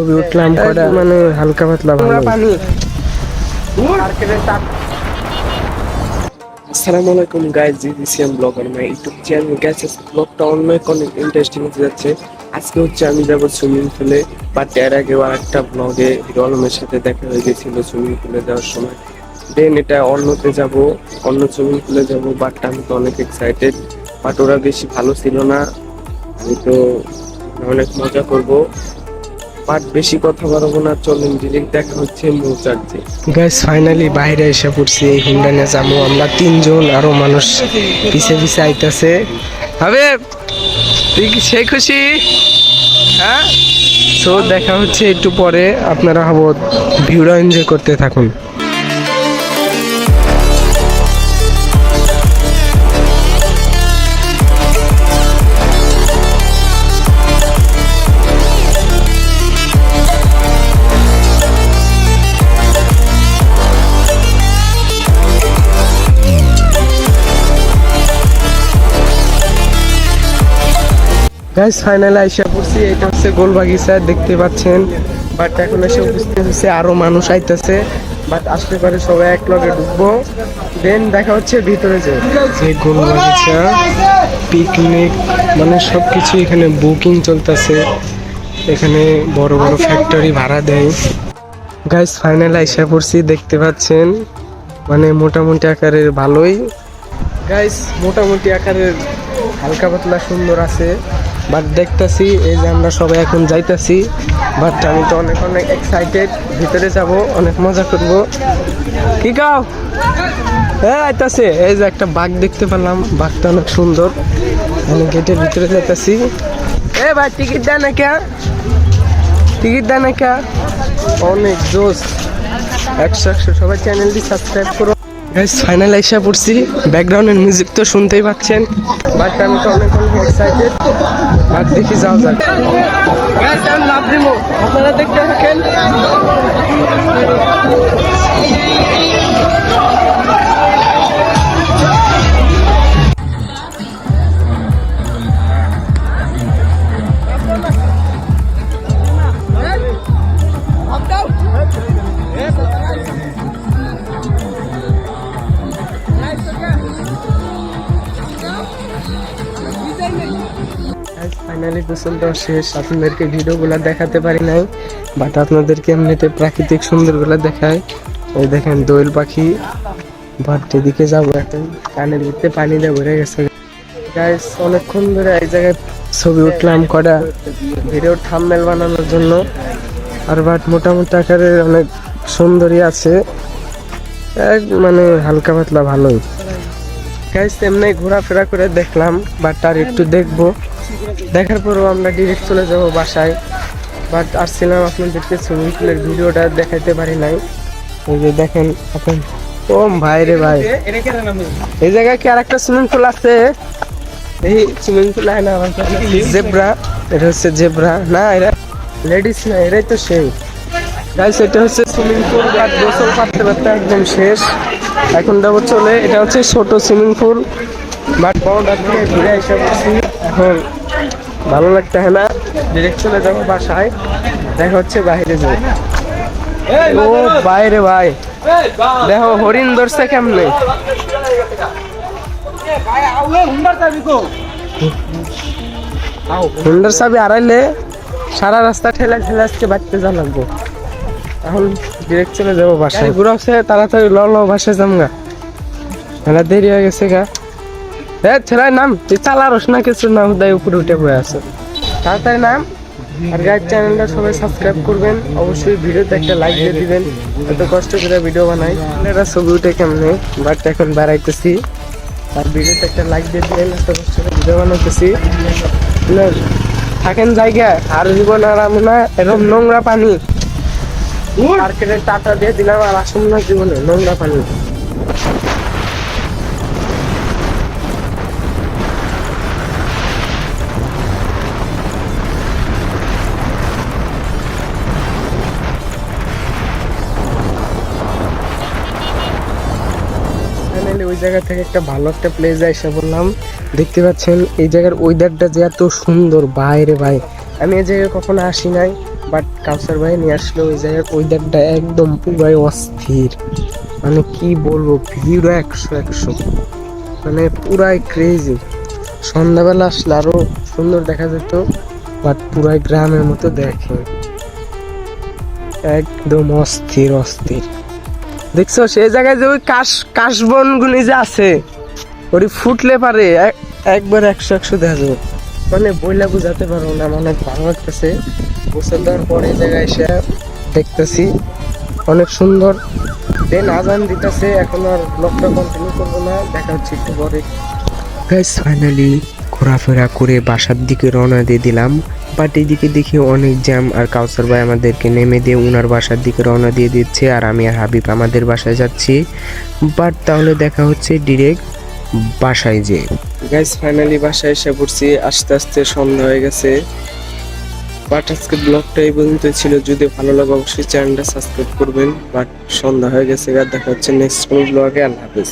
ছবি উঠলাম কটা? মানে হালকা পাতলা ভালো। পানি। আসসালামু আলাইকুম গাইস জি দিসিএম blogger my YouTube channel guys ব্লগটা অনেক অনেক ইন্টারেস্টিং হতে যাচ্ছে। আজকে হচ্ছে আমি যাব সুইমিং পুলে বাট এর আগে একটা ব্লগে হিরো আলমের সাথে দেখা হয়ে গেছিল সুইমিং পুলে যাওয়ার সময়। দেন এটা অন্যতে যাব অন্য সুইমিং পুলে যাব বাট আমি তো অনেক এক্সাইটেড বাট ওরা বেশি ভালো ছিল না। আমি তো অনেক মজা করব। বাট বেশি কথা বলব না, চলেন ডিরেক্ট দেখা হচ্ছে মৌচার্জে গাইস ফাইনালি বাইরে এসে পড়ছি এই হুন্ডা নিয়ে যাব। আমরা তিনজন আরও মানুষ পিছে পিছে আইতাছে। হবে তুই কি সেই খুশি? হ্যাঁ? সো দেখা হচ্ছে একটু পরে। আপনারা হব ভিউরা এনজয় করতে থাকুন। গাইস ফাইনাল আইসা পড়ছি, এটা হচ্ছে গোল বাগিচা দেখতে পাচ্ছেন। বাট এখন এসে উপস্থিত হচ্ছে আরও মানুষ আইতেছে। বাট আসতে পারে সবাই এক লগে ঢুকবো। দেন দেখা হচ্ছে ভিতরে যে এই গোল বাগিচা পিকনিক মানে সবকিছু এখানে বুকিং চলতেছে। এখানে বড় বড় ফ্যাক্টরি ভাড়া দেয়। গাইস ফাইনাল আইসা পড়ছি, দেখতে পাচ্ছেন। মানে মোটামুটি আকারের ভালোই। গাইস মোটামুটি আকারের হালকা পাতলা সুন্দর আছে। বাট দেখতেছি এই যে আমরা সবাই এখন যাইতাছি বাট আমি তো অনেক অনেক এক্সাইটেড ভিতরে যাব, অনেক মজা করব। কি কাও? হ্যাঁ আইতাছে, এই যে একটা বাঘ দেখতে পেলাম, বাঘটা অনেক সুন্দর। আমি গেটের ভিতরে যাইতাছি। এ ভাই টিকিট দেয় না কে? টিকিট দেয় না কে? অনেক জোস একশো একশো, সবাই চ্যানেলটি সাবস্ক্রাইব করো। গাইস ফাইনাল এসে পড়ছি। ব্যাকগ্রাউন্ডের মিউজিক তো শুনতেই পাচ্ছেন। বাট আমি তো অনেক অনেক এক্সাইটেড আর দেখি যাও যাক। আপনারা দেখতে থাকেন। ফাইনালি গোসল শেষ। আপনাদেরকে ভিডিওগুলো দেখাতে পারি নাই বাট আপনাদেরকে এমনিতে প্রাকৃতিক সুন্দরগুলো দেখায় ওই দেখেন দোয়েল পাখি। বাট এদিকে যাব এখন। কানের ভিতরে পানি দিয়ে ভরে গেছে। গাইস অনেকক্ষণ ধরে এই জায়গায় ছবি উঠলাম কটা। ভিডিও থাম্বনেল বানানোর জন্য। আর বাট মোটামুটি আকারের অনেক সুন্দরী আছে। এক মানে হালকা পাতলা ভালোই। গাইস এমনি ঘোরাফেরা করে দেখলাম বাট আর একটু দেখব। দেখার পরেও আমরা ডিরেক্ট চলে যাব বাসায়। বাট আসছিলাম আপনাদেরকে সুইমিং পুলের ভিডিওটা দেখাইতে পারি নাই। ওই যে দেখেন, এখন। ও ভাই রে ভাই। এই জায়গায় কি আর একটা সুইমিং পুল আছে? এই সুইমিং পুল হয় না জেব্রা এটা হচ্ছে জেব্রা না, এরা লেডিস না, এরাই তো সেই। গাইস এটা হচ্ছে সুইমিং পুল বাট গোসল পারতে পারতে একদম শেষ। এখন যাব চলে এটা হচ্ছে ছোট সুইমিং পুল। বাট বড়টা থেকে ঘুরে এসে পড়ছি এখন ভালো লাগতে হয় না। ডিরেক্ট চলে যাব বাসায়। দেখা হচ্ছে বাইরে যাই। ও বাইরে ভাই। দেখো, হরিণ ধরছে কেমনে? হুন্ডার চাবি আড়াইলে সারা রাস্তা ঠেলা ঠেলা আজকে বাড়তে যা লাগবো। এখন ডিরেক্ট চলে যাব বাসায়। ঘুরাচ্ছে তাড়াতাড়ি ল ল, বাসায় যাম গা মেলা দেরি হয়ে গেছে গা। এ ছেলাই নাম, তুই চালারস না কিছু? না হুদায় উপরে উঠে বয়ে আছে। তাড়াতাড়ি নাম। আর গাইড চ্যানেলটা সবাই সাবস্ক্রাইব করবেন। অবশ্যই ভিডিওতে একটা লাইক দিয়ে দিবেন। এত কষ্ট করে ভিডিও বানাই। এরা ছবি উঠে কেমনে? বাট এখন বাড়াইতেছি। আর ভিডিওতে একটা লাইক দিয়ে দিবেন। এত কষ্ট করে ভিডিও বানাইতেছি। থাকেন জায়গা। আর জীবন আর আমি না এরকম নোংরা পানি। মার্কেটের টাটা দিয়ে দিলাম আর আসুন না জীবনে, নোংরা পানি। ওই জায়গা থেকে একটা ভালো একটা প্লেস এসে বললাম, দেখতে পাচ্ছেন, এই জায়গার ওয়েদারটা যে এত সুন্দর বাইরে ভাই। আমি এই জায়গায় কখনো আসি নাই। বাট কাউসার ভাই নিয়ে আসলো ওই জায়গায় ওয়েদারটা একদম পুরাই অস্থির। মানে কি বলব, ভিড় একশো একশো। মানে পুরাই ক্রেজি সন্ধ্যাবেলা আসলে আরও সুন্দর দেখা যেত, বাট পুরাই গ্রামের মতো দেখে। একদম অস্থির অস্থির। দেখছ, সেই জায়গায় যে ওই কাশ কাশবন গুলি যে আছে, ওটি ফুটলে পারে এক- একবার একশো একশো দেখা যাবে। মানে বইলা বুঝাতে পারব না মানে ভালো লাগতেছে। গোসল দেওয়ার পরে জায়গায় এসে দেখতেছি, অনেক সুন্দর। দেন আজান দিতেছে, এখন আর ব্লগটা কন্টিনিউ করব না, দেখা হচ্ছে একটু পরে। গাইস ফাইনালি ঘোরাফেরা করে বাসার দিকে রওনা দিয়ে দিলাম। বাট এদিকে দেখি অনেক জ্যাম আর কাউসার ভাই আমাদেরকে নেমে দিয়ে উনার বাসার দিকে রওনা দিয়ে দিচ্ছে আর আমি আর হাবিব আমাদের বাসায় যাচ্ছি। বাট তাহলে দেখা হচ্ছে ডিরেক্ট বাসায় যে গাইস ফাইনালি বাসায় এসে পড়ছি। আস্তে আস্তে সন্ধ্যা হয়ে গেছে। বাট আজকে ব্লগটা এই পর্যন্ত ছিল। যদি ভালো লাগে অবশ্যই চ্যানেলটা সাবস্ক্রাইব করবেন। বাট সন্ধ্যা হয়ে গেছে। আর দেখা হচ্ছে নেক্সট কোনো ব্লগে আল্লাহ হাফেজ।